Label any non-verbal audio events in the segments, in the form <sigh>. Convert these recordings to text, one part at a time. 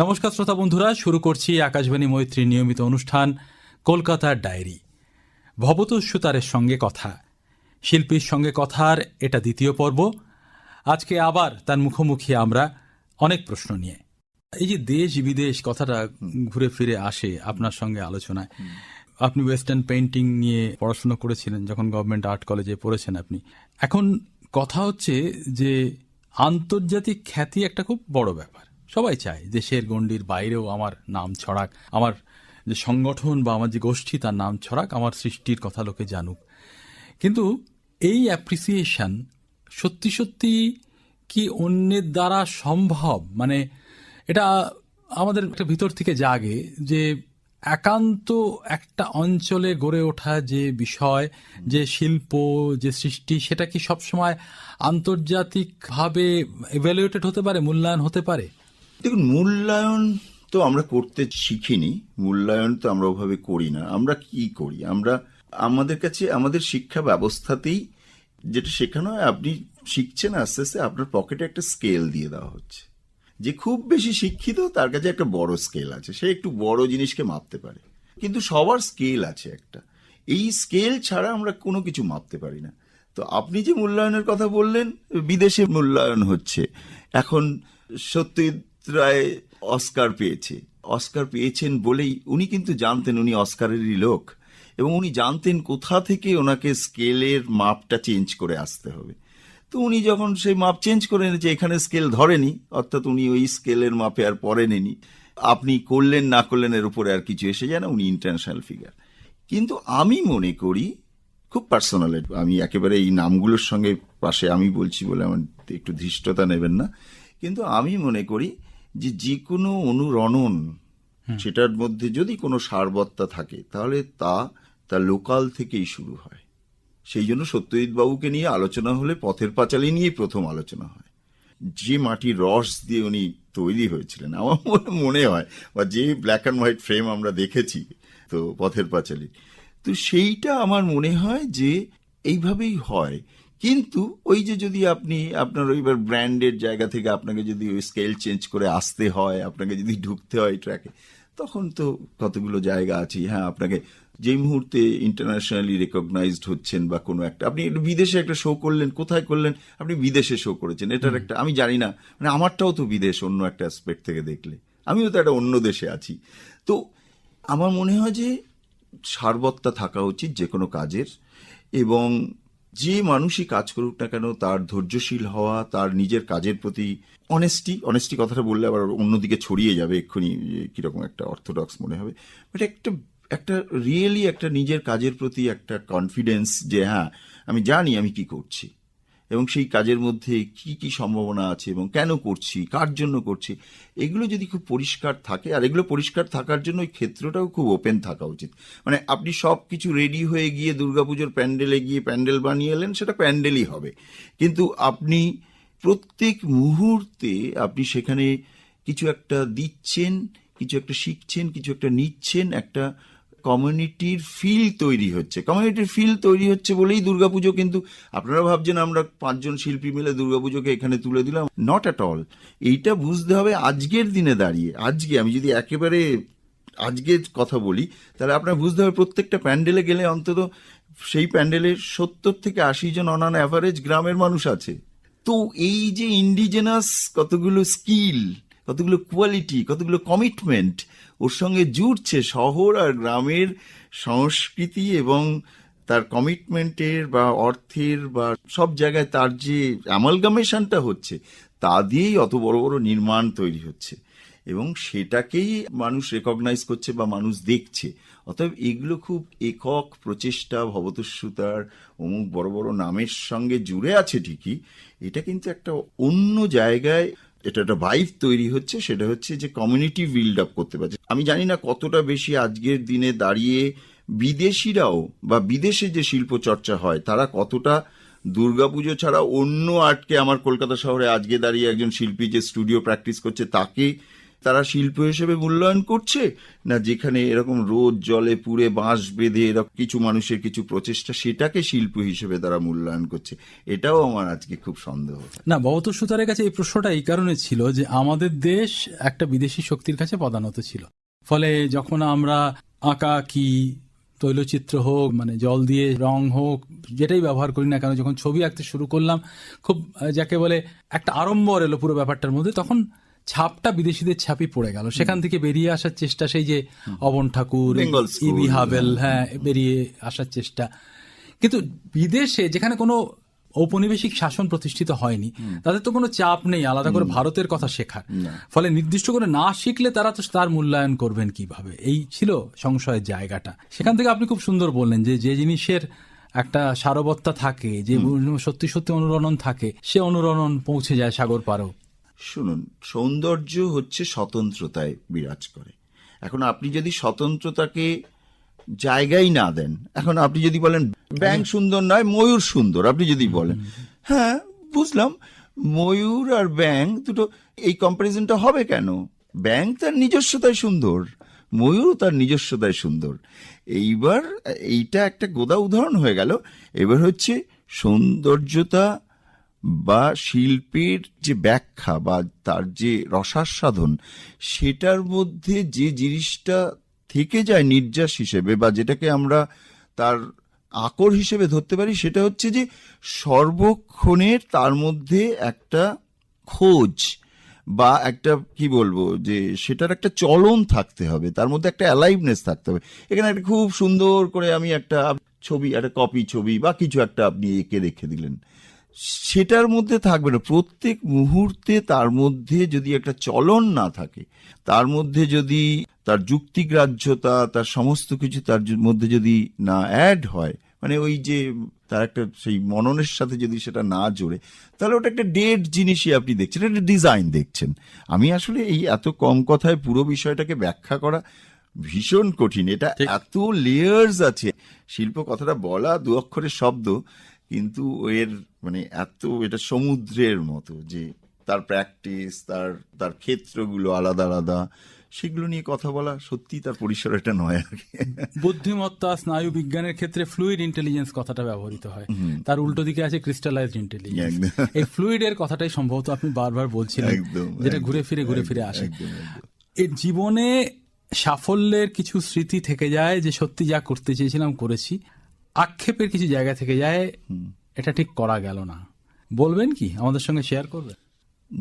নমস্কার শ্রোতা বন্ধুরা, শুরু করছি আকাশবাণী মৈত্রী নিয়মিত অনুষ্ঠান কলকাতার ডায়েরি। ভবতস্যুতারের সঙ্গে কথা। শিল্পীর সঙ্গে কথার এটা দ্বিতীয় পর্ব। আজকে আবার তার মুখোমুখি আমরা অনেক প্রশ্ন নিয়ে। এই যে দেশ বিদেশ কথাটা ঘুরে ফিরে আসে আপনার সঙ্গে আলোচনায়। আপনি ওয়েস্টার্ন পেইন্টিং নিয়ে পড়াশোনা করেছিলেন যখন গভর্নমেন্ট আর্ট কলেজে পড়েছেন আপনি। এখন কথা হচ্ছে যে আন্তর্জাতিক খ্যাতি একটা খুব বড় ব্যাপার। সবাই চায় দেশের গণ্ডির বাইরেও আমার নাম ছড়াক, আমার যে সংগঠন বা আমার যে গোষ্ঠী তার নাম ছড়াক, আমার সৃষ্টির কথা লোকে জানুক। কিন্তু এই অ্যাপ্রিসিয়েশন সত্যি সত্যি কি অন্যের দ্বারা সম্ভব? মানে এটা আমাদের একটা ভিতর থেকে জাগে যে একান্ত একটা অঞ্চলে গড়ে ওঠা যে বিষয়, যে শিল্প, যে সৃষ্টি, সেটা কি সবসময় আন্তর্জাতিকভাবে এভ্যালুয়েটেড হতে পারে, মূল্যায়ন হতে পারে? দেখুন, মূল্যায়ন তো আমরা করতে শিখিনি, মূল্যায়ন তো আমরা ওভাবে করি না। আমরা কি করি? আমরা, আমাদের কাছে, আমাদের শিক্ষা ব্যবস্থাতেই যেটা শেখানো হয়, আপনি শিখছেন আস্তে আস্তে, আপনার পকেটে একটা স্কেল দিয়ে দেওয়া হচ্ছে। যে খুব বেশি শিক্ষিত, তার কাছে একটা বড় স্কেল আছে। সে একটু বড় জিনিসকে মাপতে পারে। কিন্তু সবার স্কেল আছে একটা। এই স্কেল ছাড়া আমরা কোনো কিছু মাপতে পারি না। তো আপনি যে মূল্যায়নের কথা বললেন, বিদেশে মূল্যায়ন হচ্ছে। এখন সত্যজিৎ রায় অস্কার পেয়েছে। অস্কার পেয়েছেন বলেই উনি কিন্তু জানতেন উনি অস্কারেরই লোক এবং উনি জানতেন কোথা থেকে ওনাকে স্কেলের মাপটা চেঞ্জ করে আসতে হবে। তো উনি যখন সেই মাপ চেঞ্জ করে এনেছে এখানে স্কেল ধরেনি, অর্থাৎ উনি ওই স্কেলের মাপে আর পরে নেনি আপনি করলেন, না করলেন, এর উপরে আর কিছু এসে যায় না, উনি ইন্টারন্যাশনাল ফিগার কিন্তু আমি মনে করি, খুব পার্সোনাল আমি একেবারে এই নামগুলোর সঙ্গে পাশে আমি বলছি বলে আমার একটু ধৃষ্টতা নেবেন না, কিন্তু আমি মনে করি যে যে কোনো অনুরণন সেটার মধ্যে যদি কোনো সারবত্তা থাকে তাহলে তা তা লোকাল থেকেই শুরু হয়। সেই জন্য সত্যজিৎ বাবুকে নিয়ে আলোচনা হলে পথের পাঁচালী নিয়েই প্রথম আলোচনা হয়। যে মাটির রস দিয়ে উনি তৈরি হয়েছিলেন আমার মনে- মনে হয় বা যে ব্ল্যাক অ্যান্ড হোয়াইট ফ্রেম আমরা দেখেছি তো পথের পাঁচালী। তো সেইটা আমার মনে হয় যে এইভাবেই হয়। কিন্তু ওই যে যদি আপনি আপনার ওইবার ব্র্যান্ডের জায়গা থেকে আপনাকে যদি ওই স্কেল চেঞ্জ করে আসতে হয় আপনাকে যদি ঢুকতে হয় ট্র্যাকে তখন তো কতগুলো জায়গা আছে হ্যাঁ আপনাকে যেই মুহূর্তে ইন্টারন্যাশনালি রেকগনাইজড হচ্ছেন বা কোনো একটা আপনি একটু বিদেশে একটা শো করলেন কোথায় করলেন আপনি বিদেশে শো করেছেন। এটার একটা আমি জানি না মানে আমারটাও তো বিদেশ অন্য একটা অ্যাসপেক্ট থেকে দেখলে। আমিও তো একটা অন্য দেশে আছি। তো আমার মনে হয় যে সারবত্তা থাকা উচিত যে কোনো কাজের এবং যে মানুষই কাজ করুক না কেন, তার ধৈর্যশীল হওয়া, তার নিজের কাজের প্রতি অনেস্টি অনেস্টি কথাটা বললে আবার অন্যদিকে ছড়িয়ে যাবে, এক্ষুনি কীরকম একটা অর্থোডক্স মনে হবে। বাট একটা একটা রিয়েলি একটা নিজের কাজের প্রতি একটা কনফিডেন্স যে হ্যাঁ আমি জানি আমি কি করছি। এবং সেই কাজের মধ্যে কি কি সম্ভাবনা আছে এবং কেন করছি, কার জন্য করছি, এগুলো যদি খুব পরিষ্কার থাকে, আর এগুলো পরিষ্কার থাকার জন্য ওই ক্ষেত্রটাও খুব ওপেন থাকা উচিত। মানে আপনি সব কিছু রেডি হয়ে গিয়ে দুর্গাপুজোর প্যান্ডেলে গিয়ে প্যান্ডেল বানিয়ে এলেন, সেটা প্যান্ডেলই হবে। কিন্তু আপনি প্রত্যেক মুহূর্তে আপনি সেখানে কিছু একটা দিচ্ছেন, কিছু একটা শিখছেন, কিছু একটা নিচ্ছেন, একটা কমিউনিটির ফিল তৈরি হচ্ছে। কমিউনিটির ফিল তৈরি হচ্ছে বলেই দুর্গাপুজো কিন্তু আপনারা ভাবছেন, আমরা পাঁচজন শিল্পী মিলে দুর্গাপুজোকে এখানে তুলে দিলাম। নট অ্যাট অল এইটা বুঝতে হবে আজকের দিনে দাঁড়িয়ে। আজকে আমি যদি একেবারে আজকে কথা বলি, তাহলে আপনার বুঝতে হবে প্রত্যেকটা প্যান্ডেলে গেলে অন্তত সেই প্যান্ডেলের সত্তর থেকে আশি জন অনান অ্যাভারেজ গ্রামের মানুষ আছে। তো এই যে ইন্ডিজেনাস কতগুলো স্কিল কতগুলো কোয়ালিটি কতগুলো কমিটমেন্ট ওর সঙ্গে জুড়ছে শহর আর গ্রামের সংস্কৃতি এবং তার কমিটমেন্টের বা অর্থের বা সব জায়গায় তার যে অ্যামালগামেশনটা হচ্ছে, তা দিয়েই অত বড় বড় নির্মাণ তৈরি হচ্ছে। এবং সেটাকেই মানুষ রেকগনাইজ করছে বা মানুষ দেখছে। অতএব এগুলো খুব একক প্রচেষ্টা ভবতস্যুতার অমুক বড় বড় নামের সঙ্গে জুড়ে আছে ঠিকই। এটা কিন্তু একটা অন্য জায়গায় এটা একটা ভাইভ তৈরি হচ্ছে, সেটা হচ্ছে যে কমিউনিটি বিল্ড আপ করতে পারছে। আমি জানি না কতটা বেশি আজকের দিনে দাঁড়িয়ে বিদেশিরাও বা বিদেশে যে শিল্প চর্চা হয়, তারা কতটা দুর্গাপুজো ছাড়া অন্য আর্টকে আমার কলকাতা শহরে আজকে দাঁড়িয়ে একজন শিল্পী যে স্টুডিও প্র্যাকটিস করছে, তাকে তারা শিল্প হিসেবে মূল্যায়ন করছে? না যেখানে এরকম রোদ, জলে পুড়ে বাঁশ বেঁধে এরকম কিছু মানুষের কিছু প্রচেষ্টা সেটাকে শিল্প হিসেবে তারা মূল্যায়ন করছে? এটাও আমার আজকে খুব সন্দেহ। না, ভবত সুতারের কাছে এই প্রশ্নটা এই কারণে ছিল যে আমাদের দেশ একটা বিদেশি শক্তির কাছে পদানত ছিল। ফলে যখন আমরা আঁকা কি, তৈলচিত্র হোক মানে জল দিয়ে রং হোক, যেটাই ব্যবহার করি না কেন, যখন ছবি আঁকতে শুরু করলাম, খুব যাকে বলে একটা আড়ম্বর এলো পুরো ব্যাপারটার মধ্যে, তখন ছাপটা বিদেশিদের ছাপই পড়ে গেল। সেখান থেকে বেরিয়ে আসার চেষ্টা সেই যে অবন ঠাকুর ইবি হাবেল হ্যাঁ। বেরিয়ে আসার চেষ্টা। কিন্তু বিদেশে যেখানে কোনো ঔপনিবেশিক শাসন প্রতিষ্ঠিত হয়নি তাদের তো কোনো চাপ নেই আলাদা করে ভারতের কথা শেখার। ফলে নির্দিষ্ট করে না শিখলে তারা তো তার মূল্যায়ন করবেন কীভাবে? এই ছিল সংশয়ের জায়গাটা। সেখান থেকে আপনি খুব সুন্দর বললেন যে যে জিনিসের একটা সারবত্তা থাকে যে সত্যি সত্যি অনুরণন থাকে সে অনুরণন পৌঁছে যায় সাগর পারও। শুনুন, সৌন্দর্য হচ্ছে স্বতন্ত্রতায় বিরাজ করে। এখন আপনি যদি স্বতন্ত্রতাকে জায়গাই না দেন, এখন আপনি যদি বলেন ব্যাং সুন্দর নয়, ময়ূর সুন্দর, আপনি যদি বলেন হ্যাঁ বুঝলাম, ময়ূর আর ব্যাং দুটো, এই কম্পারিজনটা হবে কেন? ব্যাং তার নিজস্বতায় সুন্দর ময়ূর তার নিজস্বতায় সুন্দর। এইবার এইটা একটা গোদা উদাহরণ হয়ে গেল। এবার হচ্ছে সৌন্দর্যতা বা শিল্পের যে ব্যাখ্যা বা তার যে রসাস্বাদন, সেটার মধ্যে যে জিনিসটা থেকে যায় নির্যাস হিসেবে বা যেটাকে আমরা তার আকর হিসেবে ধরতে পারি, সেটা হচ্ছে যে সর্বক্ষণের তার মধ্যে একটা খোঁজ বা একটা, কি বলব, যে সেটার একটা চলন থাকতে হবে, তার মধ্যে একটা অ্যালাইভনেস থাকতে হবে। এখানে একটা খুব সুন্দর করে আমি একটা ছবি, একটা কপি ছবি বা কিছু একটা আপনি এঁকে রেখে দিলেন। সেটার মধ্যে থাকবে না। প্রত্যেক মুহূর্তে তার মধ্যে যদি একটা চলন না থাকে তার মধ্যে যদি তার যুক্তিগ্রাহ্যতা তার সমস্ত কিছু তার মধ্যে যদি না অ্যাড হয় মানে ওই যে তার একটা সেই মননের সাথে যদি সেটা না জোড়ে তাহলে ওটা একটা ডেড জিনিসই আপনি দেখছেন একটা ডিজাইন দেখছেন। আমি আসলে এই এত কম কথায় পুরো বিষয়টাকে ব্যাখ্যা করা ভীষণ কঠিন। এটা এত লেয়ার্স আছে। শিল্প কথাটা বলা দু অক্ষরের শব্দ কিন্তু এর মানে এত এটা সমুদ্রের মতো যে তার প্র্যাকটিস তার তার ক্ষেত্রগুলো আলাদা আলাদা সেগুলো নিয়ে কথা বলা সত্যি তার পরিসর এটা নয় আর কি। বুদ্ধিমত্তা স্নায়ু বিজ্ঞানের ক্ষেত্রে ফ্লুইড ইন্টেলিজেন্স কথাটা ব্যবহৃত হয়। তার উল্টো দিকে আছে ক্রিস্টালাইজড ইন্টেলিজেন্স এই ফ্লুইড এর কথাটাই সম্ভবত আপনি বারবার বলছিলেন একদম, যেটা ঘুরে ফিরে ঘুরে ফিরে আসে। এর জীবনে সাফল্যের কিছু স্মৃতি থেকে যায় যে সত্যি যা করতে চেয়েছিলাম করেছি। আক্ষেপের কিছু জায়গা থেকে যায় এটা ঠিক করা গেল না। বলবেন কি? আমাদের সঙ্গে শেয়ার করবেন?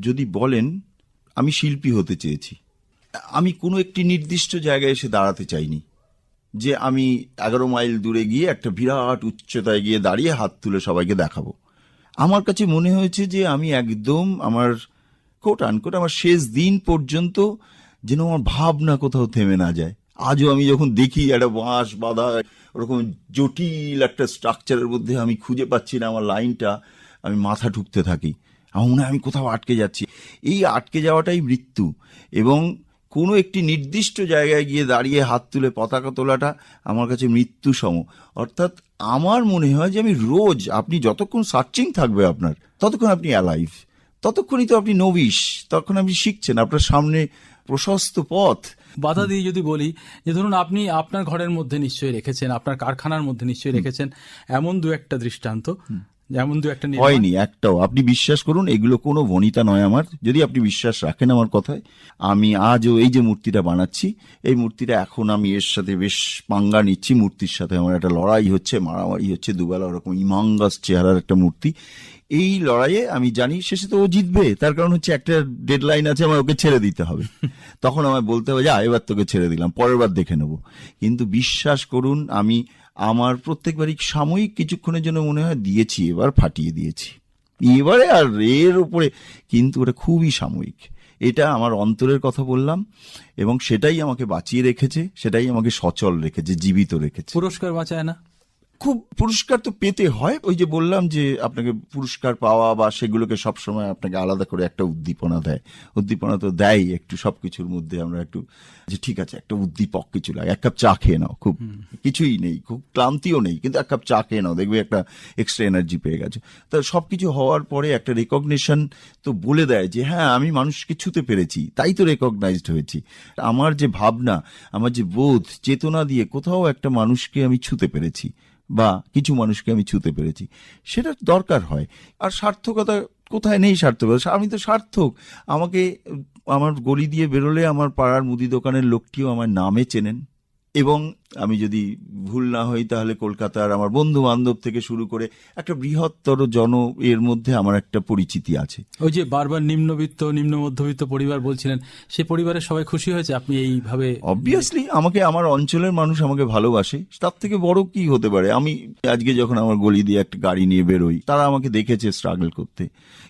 যদি বলেন, আমি শিল্পী হতে চেয়েছি। আমি কোনো একটি নির্দিষ্ট জায়গায় এসে দাঁড়াতে চাইনি। যে আমি এগারো মাইল দূরে গিয়ে একটা বিরাট উচ্চতায় গিয়ে দাঁড়িয়ে হাত তুলে সবাইকে দেখাবো। আমার কাছে মনে হয়েছে যে আমি একদম আমার কোট আনকোট আমার শেষ দিন পর্যন্ত যেন আমার ভাবনা কোথাও থেমে না যায়। আজও আমি যখন দেখি একটা বাঁশ বাঁধা, ওরকম জটিল একটা স্ট্রাকচারের মধ্যে আমি খুঁজে পাচ্ছি না আমার লাইনটা আমি মাথা ঢুকতে থাকি। আমার মনে হয় আমি কোথাও আটকে যাচ্ছি। এই আটকে যাওয়াটাই মৃত্যু এবং কোনো একটি নির্দিষ্ট জায়গায় গিয়ে দাঁড়িয়ে হাত তুলে পতাকা তোলাটা আমার কাছে মৃত্যু সম অর্থাৎ আমার মনে হয় যে আমি রোজ, আপনি যতক্ষণ সার্চিং থাকবে আপনার, ততক্ষণ আপনি অ্যালাইভ ততক্ষণই তো আপনি নবিশ তখন আপনি শিখছেন, আপনার সামনে প্রশস্ত পথ। বাধা দিয়ে যদি বলি যে ধরুন আপনি আপনার ঘরের মধ্যে নিশ্চয়ই রেখেছেন আপনার কারখানার মধ্যে নিশ্চয়ই রেখেছেন এমন দু একটা দৃষ্টান্ত যেমন দু একটা হয়নি একটাও। আপনি বিশ্বাস করুন এগুলো কোনো বনিতা নয় আমার। যদি আপনি বিশ্বাস রাখেন আমার কথায় আমি আজও এই যে মূর্তিটা বানাচ্ছি এই মূর্তিটা এখন আমি এর সাথে বেশ পাঙ্গা নিচ্ছি। মূর্তির সাথে আমার একটা লড়াই হচ্ছে মারামারি হচ্ছে দুবেলা ওরকম ইমাঙ্গাস চেহারার একটা মূর্তি। এই লড়াইয়ে আমি জানি শেষে তো ও জিতবে। তার কারণ হচ্ছে একটা ডেডলাইন আছে আমার ওকে ছেড়ে দিতে হবে। <laughs> তখন আমায় বলতে হবে যা এবার তোকে ছেড়ে দিলাম পরের বার দেখে নেব। কিন্তু বিশ্বাস করুন আমি আমার প্রত্যেকবারই সাময়িক কিছুক্ষণের জন্য মনে হয় দিয়েছি এবার ফাটিয়ে দিয়েছি। এবারে আর এর উপরে কিন্তু ওটা খুবই সাময়িক। এটা আমার অন্তরের কথা বললাম এবং সেটাই আমাকে বাঁচিয়ে রেখেছে সেটাই আমাকে সচল রেখেছে জীবিত রেখেছে। পুরস্কার বাঁচায় না। খুব পুরস্কার তো পেতে হয়। ওই যে বললাম যে আপনাকে পুরস্কার পাওয়া বা সেগুলোকে সবসময় আপনাকে আলাদা করে একটা উদ্দীপনা দেয়। উদ্দীপনা তো দেয় একটু সবকিছুর মধ্যে আমরা একটু যে ঠিক আছে একটা উদ্দীপক কিছু লাগে। এক কাপ চা খেয়ে নাও খুব কিছুই নেই খুব ক্লান্তিও নেই কিন্তু এক কাপ চা খেয়ে নাও দেখবে একটা এক্সট্রা এনার্জি পেয়ে গেছে। তা সব কিছু হওয়ার পরে একটা রেকগনিশন তো বলে দেয় যে হ্যাঁ আমি মানুষকে ছুতে পেরেছি তাই তো রেকগনাইজড হয়েছি। আমার যে ভাবনা আমার যে বোধ চেতনা দিয়ে কোথাও একটা মানুষকে আমি ছুতে পেরেছি। বা কিছু মানুষকে আমি ছুতে পেরেছি। সেটা দরকার হয়। আর সার্থকতা কোথায় নেই সার্থকতা? আমি তো সার্থক। আমাকে, আমার গলি দিয়ে বেরোলে আমার পাড়ার মুদি দোকানের লোকটিও আমার নামে চেনেন। এবং আমি যদি ভুল না হই তাহলে কলকাতার আমার বন্ধু বান্ধব থেকে শুরু করে একটা বৃহত্তর জন এর মধ্যে আমার একটা পরিচিতি আছে। ওই যে বারবার নিম্নবিত্ত নিম্ন মধ্যবিত্ত পরিবার বলছিলেন সে পরিবারের সবাই খুশি হয়েছে? আপনি এইভাবে অবভিয়াসলি আমাকে আমার অঞ্চলের মানুষ আমাকে ভালোবাসে। তার থেকে বড় কি হতে পারে? আমি আজকে যখন আমার গলি দিয়ে একটা গাড়ি নিয়ে বেরোই তারা আমাকে দেখেছে স্ট্রাগল করতে।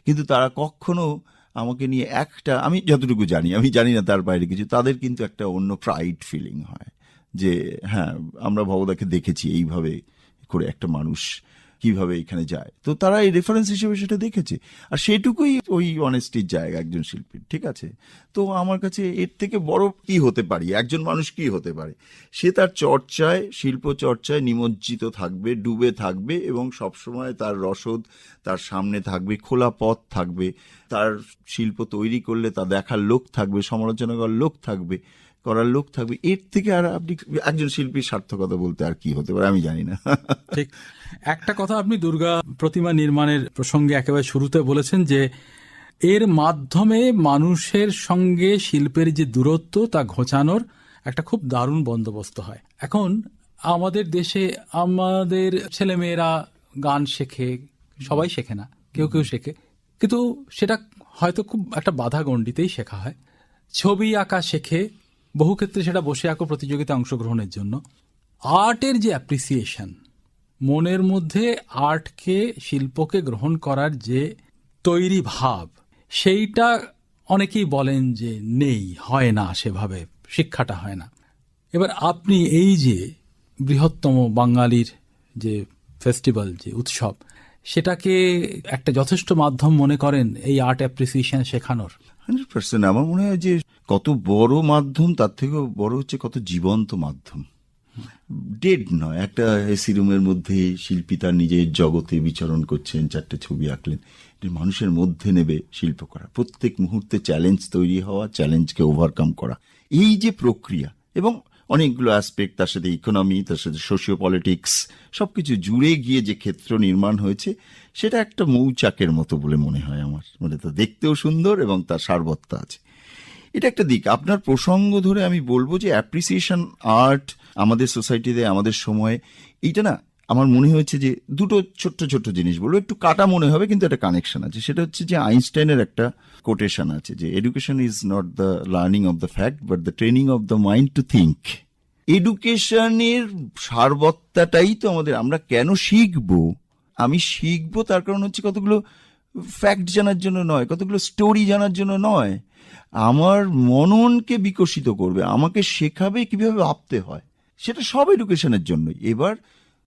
কিন্তু তারা কখনো আমাকে নিয়ে একটা আমি যতটুকু জানি আমি জানি না তার বাইরে কিছু তাদের কিন্তু একটা অন্য প্রাইড ফিলিং হয়। যে হ্যাঁ আমরা ভবদাকে দেখেছি এইভাবে করে একটা মানুষ কীভাবে এখানে যায়। তো তারা এই রেফারেন্স হিসেবে সেটা দেখেছে। আর সেটুকুই ওই অনেস্টির জায়গা একজন শিল্পীর ঠিক আছে? তো আমার কাছে এর থেকে বড় কি হতে পারি? একজন মানুষ কি হতে পারে? সে তার চর্চায়, শিল্প চর্চায় নিমজ্জিত থাকবে, ডুবে থাকবে এবং সবসময় তার রসদ তার সামনে থাকবে, খোলা পথ থাকবে। তার শিল্প তৈরি করলে তা দেখার লোক থাকবে সমালোচনা করার লোক থাকবে। করার লোক থাকবে। এর থেকে আর আপনি একজন শিল্পীর সার্থকতা বলতে আর কি হতে পারে, আমি জানি না। <laughs> ঠিক। একটা কথা আপনি দুর্গা প্রতিমা নির্মাণের প্রসঙ্গে একেবারে শুরুতে বলেছেন যে, এর মাধ্যমে মানুষের সঙ্গে শিল্পের যে দূরত্ব, তা ঘোচানোর একটা খুব দারুণ বন্দোবস্ত হয়। এখন আমাদের দেশে আমাদের ছেলেমেয়েরা গান শেখে, সবাই শেখে না, কেউ কেউ শেখে। কিন্তু সেটা হয়তো খুব একটা বাধা গণ্ডিতেই শেখা হয়। ছবি আঁকা শেখে বহু ক্ষেত্রে সেটা বসে আঁকো প্রতিযোগিতায় অংশগ্রহণের জন্য। আর্টের যে অ্যাপ্রিসিয়েশন মনের মধ্যে আর্টকে, শিল্পকে গ্রহণ করার যে তৈরি ভাব, সেইটা অনেকেই বলেন যে নেই, হয় না সেভাবে, শিক্ষাটা হয় না। এবার আপনি এই যে বৃহত্তম বাঙালির যে ফেস্টিভ্যাল যে উৎসব, সেটাকে একটা যথেষ্ট মাধ্যম মনে করেন এই আর্ট অ্যাপ্রিসিয়েশন শেখানোর? হান্ড্রেড পার্সেন্ট আমার মনে হয় যে কত বড় মাধ্যম, তার থেকেও বড় হচ্ছে কত জীবন্ত মাধ্যম। ডেড নয়। একটা এসি রুমের মধ্যে শিল্পী তার নিজের জগতে বিচরণ করছেন, চারটে ছবি আঁকলেন। মানুষের মধ্যে নেবে শিল্প করা। প্রত্যেক মুহূর্তে চ্যালেঞ্জ তৈরি হওয়া চ্যালেঞ্জকে ওভারকাম করা। এই যে প্রক্রিয়া এবং অনেকগুলো অ্যাসপেক্ট তার সাথে ইকোনমি তার সাথে সোশিও পলিটিক্স সব কিছু জুড়ে গিয়ে যে ক্ষেত্র নির্মাণ হয়েছে, সেটা একটা মৌচাকের মতো বলে মনে হয় আমার। মানে তা দেখতেও সুন্দর এবং তার সারবত্তা আছে। এটা একটা দিক। আপনার প্রসঙ্গ ধরে আমি বলব যে অ্যাপ্রিসিয়েশন আর্ট আমাদের সোসাইটিতে আমাদের সময়ে, এইটা না আমার মনে হয়েছে যে দুটো ছোট্ট ছোট্ট জিনিস বলব। একটু কাটা মনে হবে, কিন্তু একটা কানেকশন আছে। সেটা হচ্ছে যে আইনস্টাইনের একটা কোটেশন আছে যে education is not the learning of the fact but the training of the mind to think এডুকেশনের সারবত্তাটাই তো আমাদের। আমরা কেন শিখব? আমি শিখব তার কারণ হচ্ছে কতগুলো ফ্যাক্ট জানার জন্য নয়, কতগুলো স্টোরি জানার জন্য নয়। আমার মননকে বিকশিত করবে, আমাকে শেখাবে কীভাবে ভাবতে হয়। সেটা সব এডুকেশনের জন্যই। এবার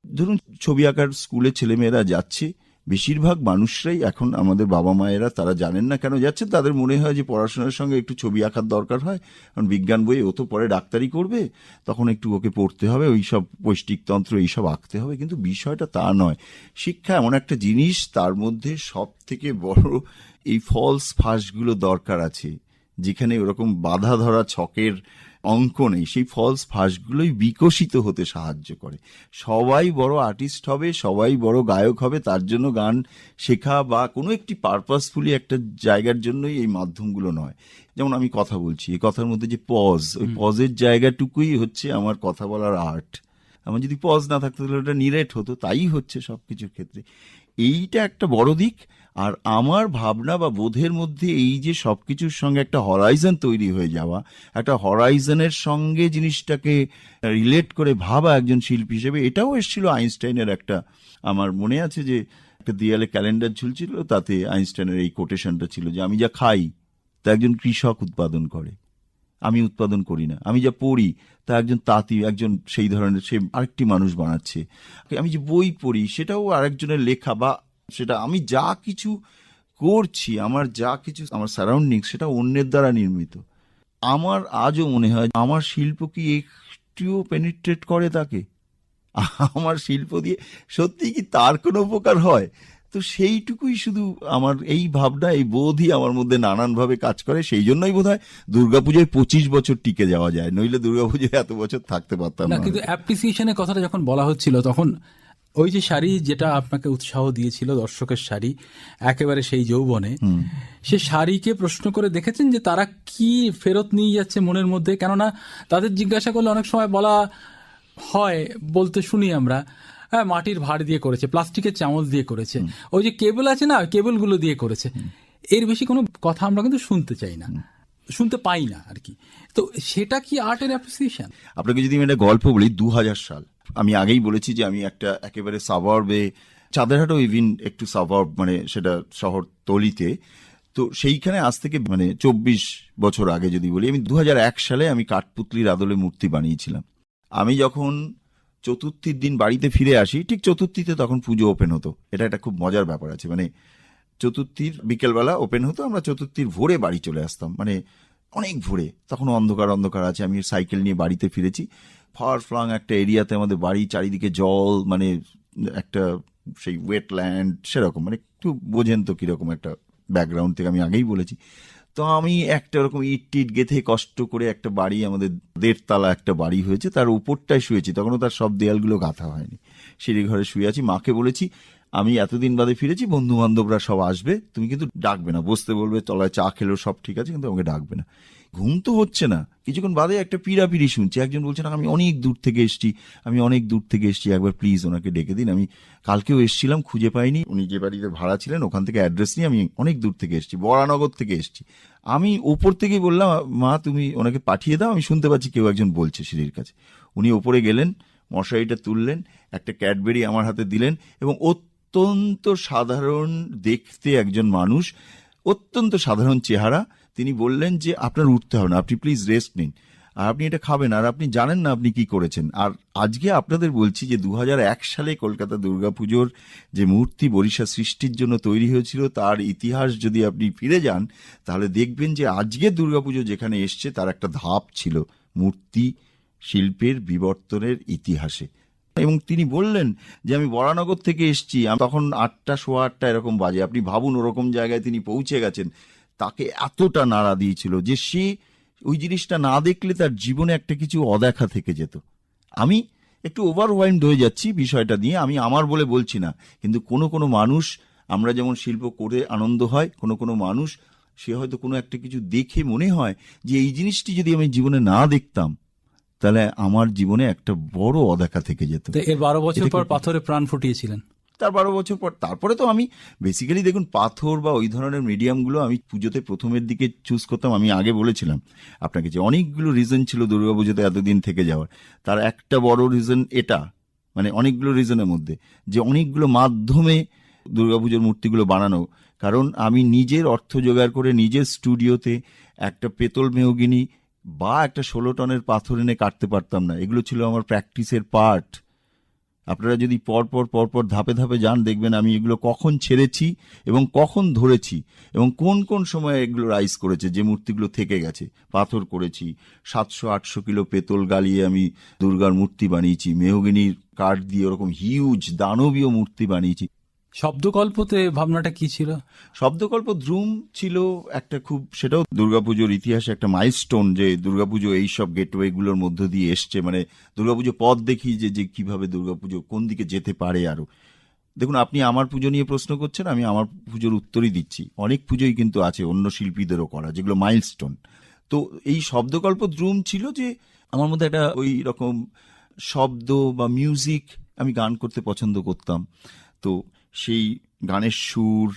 ধরুন, ছবি আঁকার স্কুলে ছেলেমেয়েরা যাচ্ছে, বেশিরভাগ মানুষরাই এখন আমাদের বাবা মায়েরা, তারা জানেন না কেন যাচ্ছে, তাদের মনে হয় যে পড়াশোনার সঙ্গে একটু ছবি আঁকার দরকার হয়। কারণ বিজ্ঞান বইয়ে ও তো পরে ডাক্তারি করবে, তখন একটু ওকে পড়তে হবে, ওই সব পৈষ্টিকতন্ত্র এইসব আঁকতে হবে। কিন্তু বিষয়টা তা নয়। শিক্ষা এমন একটা জিনিস, তার মধ্যে সব থেকে বড় এই ফলস ফাঁসগুলো দরকার আছে, যেখানে ওরকম বাধা ধরা, ছকের অঙ্ক নেই। সেই ফলস ফাঁসগুলোই বিকশিত হতে সাহায্য করে। সবাই বড় আর্টিস্ট হবে সবাই বড় গায়ক হবে তার জন্য গান শেখা বা কোনো একটি পারপাসফুলি একটা জায়গার জন্যই এই মাধ্যমগুলো নয়। যেমন আমি কথা বলছি এই কথার মধ্যে যে পজ ওই পজের জায়গাটুকুই হচ্ছে আমার কথা বলার আর্ট আমার যদি পজ না থাকতো তাহলে ওটা নিরেট হতো তাই হচ্ছে সব কিছুর ক্ষেত্রে। এইটা একটা বড় দিক। আর আমার ভাবনা বা বোধের মধ্যে এই যে সব কিছুর সঙ্গে একটা হরাইজন তৈরি হয়ে যাওয়া, একটা হরাইজনের সঙ্গে জিনিসটাকে রিলেট করে ভাবা একজন শিল্পী হিসেবে, এটাও এসেছিল আইনস্টাইনের একটা, আমার মনে আছে যে একটা দেয়ালে ক্যালেন্ডার ঝুলছিল, তাতে আইনস্টাইনের এই কোটেশনটা ছিল যে আমি যা খাই, তা একজন কৃষক উৎপাদন করে। আমি উৎপাদন করি না। আমি যা পড়ি, তা একজন তাঁতি, একজন সেই ধরনের, সে আরেকটি মানুষ বানাচ্ছে। আমি যে বই পড়ি, সেটাও আরেকজনের লেখা বা সেটা আমি যা কিছু করছি আমার যা কিছু আমার সারাউন্ডিং সেটা অন্যের দ্বারা নির্মিত। আমার আজও মনে হয় আমার শিল্প কি একটুও পেনিট্রেট করে তাকে? আমার শিল্প দিয়ে সত্যি কি তার কোনো উপকার হয়? তো সেইটুকুই শুধু আমার এই ভাবনা এই বোধই আমার মধ্যে নানানভাবে কাজ করে। সেই জন্যই বোধ হয় দুর্গাপুজোয় পঁচিশ বছর টিকে যাওয়া যায়। নইলে দুর্গাপুজোয় এত বছর থাকতে পারতাম না না। কিন্তু অ্যাপ্রিসিয়েশনের কথাটা যখন বলা হচ্ছিল তখন ওই যে শাড়ি যেটা আপনাকে উৎসাহ দিয়েছিল দর্শকের শাড়ি একেবারে সেই যৌবনে সে শাড়িকে প্রশ্ন করে দেখেছেন যে তারা কি ফেরত নিয়ে যাচ্ছে মনের মধ্যে? কেননা তাদের জিজ্ঞাসা করলে অনেক সময় বলা হয় বলতে শুনি আমরা হ্যাঁ মাটির ভাড় দিয়ে করেছে প্লাস্টিকের চামচ দিয়ে করেছে ওই যে কেবল আছে না কেবলগুলো দিয়ে করেছে এর বেশি কোনো কথা আমরা কিন্তু শুনতে চাই না শুনতে পাই না আর কি। তো সেটা কি আর্টের অ্যাপ্রিসিয়েশন আপনাকে যদি আমি একটা গল্প বলি দু হাজার সাল। আমি আগেই বলেছি যে আমি একটা একেবারে সাবার্বে চাঁদেরহাটও ইভিন একটু সাবার্ব মানে সেটা শহর তলিতে তো সেইখানে আজ থেকে মানে চব্বিশ বছর আগে যদি বলি, আমি দু হাজার এক সালে আমি কাঠপুতলির আদলে মূর্তি বানিয়েছিলাম। আমি যখন চতুর্থীর দিন বাড়িতে ফিরে আসি, ঠিক চতুর্থীতে তখন পুজো ওপেন হতো। এটা একটা খুব মজার ব্যাপার আছে মানে চতুর্থীর বিকেলবেলা ওপেন হতো, আমরা চতুর্থীর ভোরে বাড়ি চলে আসতাম। মানে অনেক ভোরে তখন অন্ধকার অন্ধকার আছে, আমি সাইকেল নিয়ে বাড়িতে ফিরেছি। ফার ফ্লাং একটা এরিয়াতে আমাদের বাড়ি, চারিদিকে জল মানে একটা সেই ওয়েটল্যান্ড সেরকম মানে একটু বোঝেন তো কীরকম একটা ব্যাকগ্রাউন্ড থেকে আমি আগেই বলেছি। তো আমি একটা ওরকম ইট টিট গেথে কষ্ট করে একটা বাড়ি, আমাদের দেড়তলা একটা বাড়ি হয়েছে, তার উপরটায় শুয়েছি, তখনও তার সব দেয়ালগুলো গাঁথা হয়নি। সিঁড়ি ঘরে শুয়ে আছি, মাকে বলেছি, আমি এতদিন বাদে ফিরেছি বন্ধু বান্ধবরা সব আসবে, তুমি কিন্তু ডাকবে না, বসতে বলবে, তলায় চা খেলেও সব ঠিক আছে, কিন্তু আমাকে ডাকবে না। ঘুম তো হচ্ছে না। কিছুক্ষণ বাদে একটা পিড়াপিড়ি শুনছি। একজন বলছে না আমি অনেক দূর থেকে এসছি। আমি অনেক দূর থেকে এসছি। একবার প্লিজ ওনাকে ডেকে দিন। আমি কালকেও এসছিলাম, খুঁজে পাইনি। উনি যে বাড়িতে ভাড়া ছিলেন, ওখান থেকে অ্যাড্রেস নিয়ে আমি অনেক দূর থেকে এসছি। বরানগর থেকে এসছি। আমি ওপর থেকেই বললাম, মা, তুমি ওনাকে পাঠিয়ে দাও। আমি শুনতে পাচ্ছি কেউ একজন বলছে সিঁড়ির কাছে। উনি ওপরে গেলেন, মশারিটা তুললেন, একটা ক্যাডবেরি আমার হাতে দিলেন এবং অত্যন্ত সাধারণ, দেখতে একজন মানুষ, অত্যন্ত সাধারণ চেহারা তিনি বললেন যে আপনার উঠতে হবে না, আপনি প্লিজ রেস্ট নিন। আর আপনি এটা খাবেন, আর আপনি জানেন না আপনি কি করেছেন। আর আজকে আপনাদের বলছি যে দু হাজার এক সালে কলকাতা দুর্গাপুজোর যে মূর্তি বরিশা সৃষ্টির জন্য তৈরি হয়েছিল, তার ইতিহাস যদি আপনি ফিরে যান, তাহলে দেখবেন যে আজকে দুর্গাপুজো যেখানে এসছে, তার একটা ধাপ ছিল মূর্তি শিল্পের বিবর্তনের ইতিহাসে। এবং তিনি বললেন যে আমি বরানগর থেকে এসছি তখন আটটা, সোয়া আটটা এরকম বাজে, আপনি ভাবুন ওরকম জায়গায় তিনি পৌঁছে গেছেন। তাকে এতটা নাড়া দিয়েছিল যে সে ওই জিনিসটা না দেখলে তার জীবনে একটা কিছু অদেখা থেকে যেত। আমি একটু ওভারওয়াইন্ড হয়ে যাচ্ছি বিষয়টা নিয়ে আমি আমার বলে বলছি না কিন্তু কোনো কোনো মানুষ আমরা যেমন শিল্প করে আনন্দ হয় কোনো কোনো মানুষ সে হয়তো কোনো একটা কিছু দেখে মনে হয় যে এই জিনিসটি যদি আমি জীবনে না দেখতাম তাহলে আমার জীবনে একটা বড় অদেখা থেকে যেত। এর বারো বছর পর পাথরে প্রাণ ফুটিয়েছিলেন? তার বারো বছর পর। তারপরে তো আমি বেসিক্যালি দেখুন, পাথর বা ওই ধরনের মিডিয়ামগুলো আমি পুজোতে প্রথমের দিকে চুজ করতাম, আমি আগে বলেছিলাম আপনাকে যে অনেকগুলো রিজন ছিল দুর্গা পুজোতে এতদিন থেকে যাওয়ার। তার একটা বড় রিজন এটা মানে অনেকগুলো রিজনের মধ্যে, যে অনেকগুলো মাধ্যমে দুর্গাপুজোর মূর্তিগুলো বানানো। কারণ আমি নিজের অর্থ জোগাড় করে নিজের স্টুডিওতে একটা পেতল মেহগিনি বা একটা ষোলো টনের পাথর এনে কাটতে পারতাম না। এগুলো ছিল আমার প্র্যাকটিসের পার্ট আপনারা যদি পরপর পরপর ধাপে ধাপে যান, দেখবেন আমি এগুলো কখন ছেড়েছি এবং কখন ধরেছি এবং কোন কোন সময় এগুলো রাইস করেছে, যে মূর্তিগুলো থেকে গেছে। পাথর করেছি, সাতশো, আটশো কিলো পেতল গালিয়ে আমি দুর্গার মূর্তি বানিয়েছি, মেহগিনীর কাঠ দিয়ে ওরকম হিউজ দানবীয় মূর্তি বানিয়েছি। শব্দকল্পতে ভাবনাটা কি ছিল? শব্দকল্প দ্রুম ছিল একটা খুব, সেটাও দুর্গাপুজোর ইতিহাসে একটা মাইলস্টোন যে দুর্গাপুজো এইসব গেটওয়ে গুলোর মধ্য দিয়ে এসছে। মানে দুর্গাপুজো পথ দেখি যে যে কীভাবে দুর্গাপুজো কোন দিকে যেতে পারে আরও। দেখুন, আপনি আমার পুজো নিয়ে প্রশ্ন করছেন, আমি আমার পুজোর উত্তরই দিচ্ছি। অনেক পুজোই কিন্তু আছে অন্য শিল্পীদেরও করা, যেগুলো মাইলস্টোন। তো এই শব্দকল্প দ্রুম ছিল যে, আমার মধ্যে একটা ওই রকম শব্দ বা মিউজিক আমি গান করতে পছন্দ করতাম। তো সেই গানের সুর,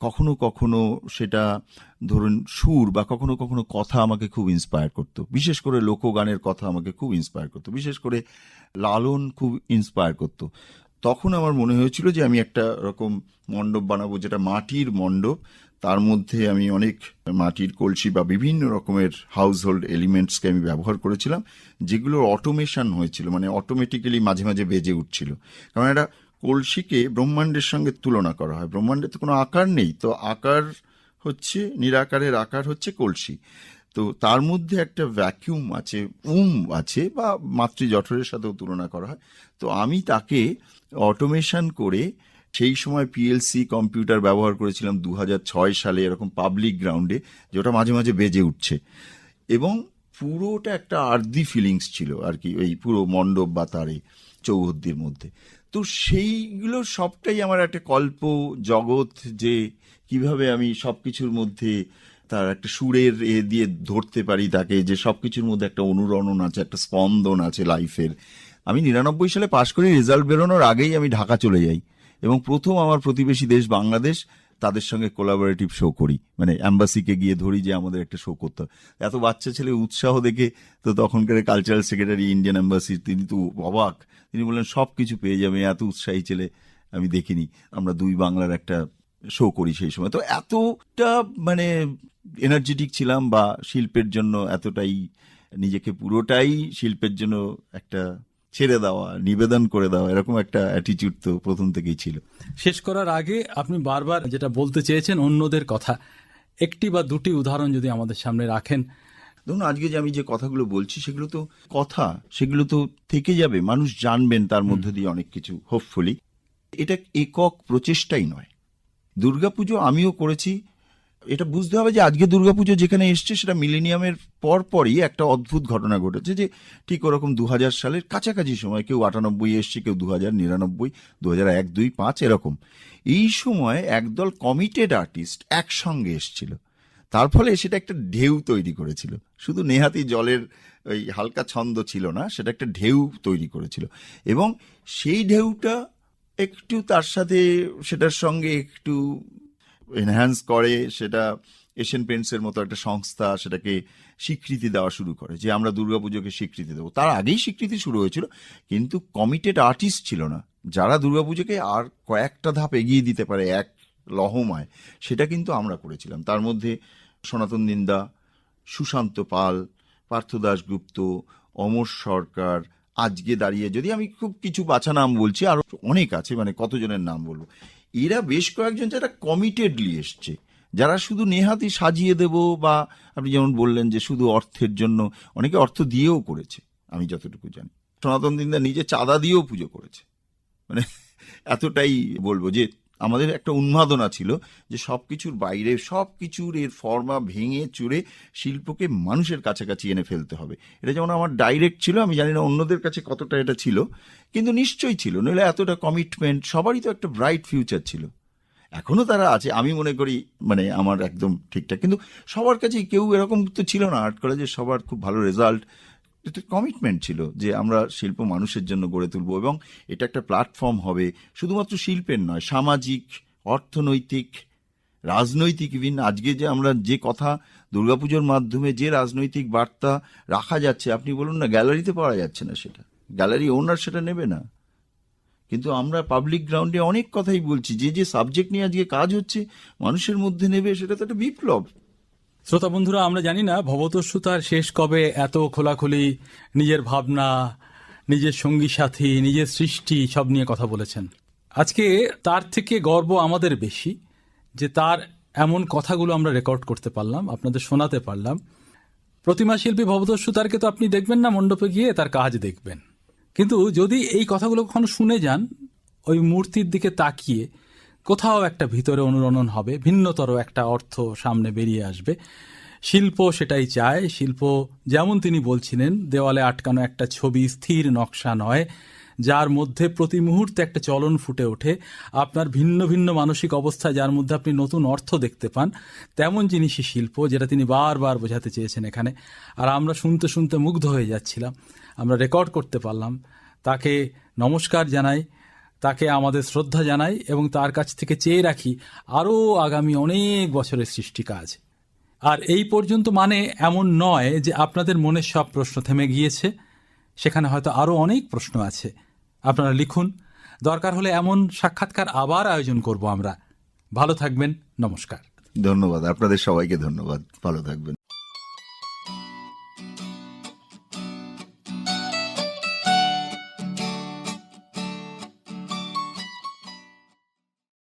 কখনো কখনো সেটা, ধরুন, সুর বা কখনো কখনো কথা আমাকে খুব ইন্সপায়ার করতো। বিশেষ করে লোকগানের কথা আমাকে খুব ইন্সপায়ার করতো। বিশেষ করে লালন খুব ইন্সপায়ার করতো। তখন আমার মনে হয়েছিল যে আমি একটা রকম মণ্ডপ বানাবো যেটা মাটির মণ্ডপ। তার মধ্যে আমি অনেক মাটির কলসি বা বিভিন্ন রকমের হাউস হোল্ড এলিমেন্টসকে আমি ব্যবহার করেছিলাম, যেগুলোর অটোমেশন হয়েছিল মানে অটোমেটিক্যালি মাঝে মাঝে বেজে উঠছিল। কারণ একটা কলসিকে ব্রহ্মাণ্ডের সঙ্গে তুলনা করা হয়। ব্রহ্মাণ্ডের তো কোনো আকার নেই, তো আকার হচ্ছে, নিরাকারের আকার হচ্ছে কলসি। তো তার মধ্যে একটা ভ্যাকিউম আছে, উম আছে, বা মাতৃজঠরের সাথেও তুলনা করা হয়। তো আমি তাকে অটোমেশন করে সেই সময় পিএলসি কম্পিউটার ব্যবহার করেছিলাম দু হাজার ছয় সালে, এরকম পাবলিক গ্রাউন্ডে যেটা মাঝে মাঝে বেজে উঠছে। এবং পুরোটা একটা আর্দি ফিলিংস ছিল আর কি, ওই পুরো মণ্ডপ বা তারে। চৌহদ্দির মধ্যে। তো সেইগুলো সবটাই আমার একটা কল্প, জগৎ যে কীভাবে আমি সব কিছুর মধ্যে তার একটা সুরের এ দিয়ে ধরতে পারি তাকে, যে সব কিছুর মধ্যে একটা অনুরণন আছে, একটা স্পন্দন আছে লাইফের। আমি নিরানব্বই সালে পাশ করি রেজাল্ট বেরোনোর আগেই আমি ঢাকা চলে যাই এবং প্রথম আমার প্রতিবেশী দেশ বাংলাদেশ তাদের সঙ্গে কোলাবোরেটিভ শো করি। মানে অ্যাম্বাসিকে গিয়ে ধরি যে আমাদের একটা শো করতে হবে। এত বাচ্চা ছেলে উৎসাহ দেখে তো তখনকার কালচারাল সেক্রেটারি ইন্ডিয়ান অ্যাম্বাসি তিনি তো অবাক। তিনি বললেন, সব কিছু পেয়ে যাবে, এত উৎসাহী ছেলে আমি দেখিনি। আমরা দুই বাংলার একটা শো করি সেই সময়। তো এতটা মানে এনার্জেটিক ছিলাম বা শিল্পের জন্য এতটাই নিজেকে পুরোটাই শিল্পের জন্য একটা ছেড়ে দেওয়া নিবেদন করে দেওয়া এরকম একটা অ্যাটিটিউড তো প্রথম থেকেই ছিল। শেষ করার আগে আপনি বারবার যেটা বলতে চেয়েছেন অন্যদের কথা একটি বা দুটি উদাহরণ যদি আমাদের সামনে রাখেন। ধরুন আজকে যে আমি যে কথাগুলো বলছি সেগুলো তো কথা সেগুলো তো থেকে যাবে মানুষ জানবেন তার মধ্যে দিয়ে অনেক কিছু হোপফুলি এটা একক প্রচেষ্টাই নয়। দুর্গাপুজো আমিও করেছি এটা বুঝতে হবে যে আজকে দুর্গাপুজো যেখানে এসছে, সেটা মিলেনিয়ামের পর পরই একটা অদ্ভুত ঘটনা ঘটেছে যে ঠিক ওরকম দু হাজার সালের কাছাকাছি সময়, কেউ আটানব্বই এসছে, কেউ দু হাজার নিরানব্বই দু হাজার এক, দুই, পাঁচ, এরকম। এই সময় একদল কমিটেড আর্টিস্ট একসঙ্গে এসছিল। তার ফলে সেটা একটা ঢেউ তৈরি করেছিল। শুধু নেহাতি জলের ওই হালকা ছন্দ ছিল না, সেটা একটা ঢেউ তৈরি করেছিল। এবং সেই ঢেউটা একটু তার সাথে, সেটার সঙ্গে একটু এনহ্যান্স করে, সেটা এশিয়ান পেন্টসের মতো একটা সংস্থা সেটাকে স্বীকৃতি দেওয়া শুরু করে যে আমরা দুর্গাপুজোকে স্বীকৃতি দেবো। তার আগেই স্বীকৃতি শুরু হয়েছিল, কিন্তু কমিটেড আর্টিস্ট ছিল না। যারা দুর্গাপুজোকে আর কয়েকটা ধাপ এগিয়ে দিতে পারে, এক লহমায়, সেটা কিন্তু আমরা করেছিলাম। তার মধ্যে সনাতন নিন্দা, সুশান্ত পাল, পার্থ দাশগুপ্ত, অমর সরকার, আজকে দাঁড়িয়ে, যদি আমি খুব কিছু বাছা নাম বলছি, আর অনেক আছে মানে কতজনের নাম বলব। এরা বেশ কয়েকজন যারা কমিটেডলি এসছে। যারা শুধু নেহাতি সাজিয়ে দেব বা আপনি যেমন বললেন যে শুধু অর্থের জন্য, অনেকে অর্থ দিয়েও করেছে, আমি যতটুকু জানি। সনাতন দিনদা নিজে চাঁদা দিয়েও পুজো করেছে। মানে এতটাই বলব যে আমাদের একটা উন্মাদনা ছিল যে সব কিছুর বাইরে সব কিছুর এর ফর্মা ভেঙে চুরে শিল্পকে মানুষের কাছাকাছি এনে ফেলতে হবে। এটা যেমন আমার ডাইরেক্ট ছিল, আমি জানি না অন্যদের কাছে কতটা এটা ছিল, কিন্তু নিশ্চয়ই ছিল। নইলে এতটা কমিটমেন্ট সবারই তো একটা ব্রাইট ফিউচার ছিল। এখনও তারা আছে, আমি মনে করি মানে আমার একদম ঠিকঠাক। কিন্তু সবার কাছেই কেউ এরকম তো ছিল না, আর্ট কলেজে সবার খুব ভালো রেজাল্ট এটা কমিটমেন্ট ছিল যে আমরা শিল্প মানুষের জন্য গড়ে তুলব এবং এটা একটা প্ল্যাটফর্ম হবে। শুধুমাত্র শিল্পের নয়, সামাজিক, অর্থনৈতিক, রাজনৈতিক ইভিন আজকে যে আমরা যে কথা দুর্গাপুজোর মাধ্যমে যে রাজনৈতিক বার্তা রাখা যাচ্ছে, আপনি বলুন না গ্যালারিতে পাওয়া যাচ্ছে না সেটা। গ্যালারি ওনার সেটা নেবে না। কিন্তু আমরা পাবলিক গ্রাউন্ডে অনেক কথাই বলছি, যে যে সাবজেক্ট নিয়ে আজকে কাজ হচ্ছে, মানুষের মধ্যে নেবে, সেটা তো একটা বিপ্লব। শ্রোতা বন্ধুরা, আমরা জানি না ভবতস্যু তার শেষ কবে এত খোলাখুলি নিজের ভাবনা, নিজের সঙ্গী সাথী, নিজের সৃষ্টি সব নিয়ে কথা বলেছেন। আজকে তার থেকে গর্ব আমাদের বেশি যে তার এমন কথাগুলো আমরা রেকর্ড করতে পারলাম, আপনাদের শোনাতে পারলাম। প্রতিমা শিল্পী ভবতস্যু তারকে তো আপনি দেখবেন না, মণ্ডপে গিয়ে তার কাজ দেখবেন। কিন্তু যদি এই কথাগুলো কখনো শুনে যান, ওই মূর্তির দিকে তাকিয়ে কোথাও একটা ভিতরে অনুরণন হবে, ভিন্নতর একটা অর্থ সামনে বেরিয়ে আসবে। শিল্প সেটাই চায়। শিল্প, যেমন তিনি বলছিলেন, দেওয়ালে আটকানো একটা ছবি স্থির নকশা নয়, যার মধ্যে প্রতি মুহূর্তে একটা চলন ফুটে ওঠে। আপনার ভিন্ন ভিন্ন মানসিক অবস্থায় যার মধ্যে আপনি নতুন অর্থ দেখতে পান, তেমন জিনিসই শিল্প, যেটা তিনি বারবার বোঝাতে চেয়েছেন এখানে। আর আমরা শুনতে শুনতে মুগ্ধ হয়ে যাচ্ছিলাম। আমরা রেকর্ড করতে পারলাম। তাকে নমস্কার জানাই। তাকে আমাদের শ্রদ্ধা জানাই এবং তার কাছ থেকে চেয়ে রাখি আরও আগামী অনেক বছরের সৃষ্টি কাজ। আর এই পর্যন্ত মানে এমন নয় যে আপনাদের মনের সব প্রশ্ন থেমে গিয়েছে। সেখানে হয়তো আরও অনেক প্রশ্ন আছে। আপনারা লিখুন। দরকার হলে এমন সাক্ষাৎকার আবার আয়োজন করব আমরা। ভালো থাকবেন। নমস্কার। ধন্যবাদ। আপনাদের সবাইকে ধন্যবাদ। ভালো থাকবেন।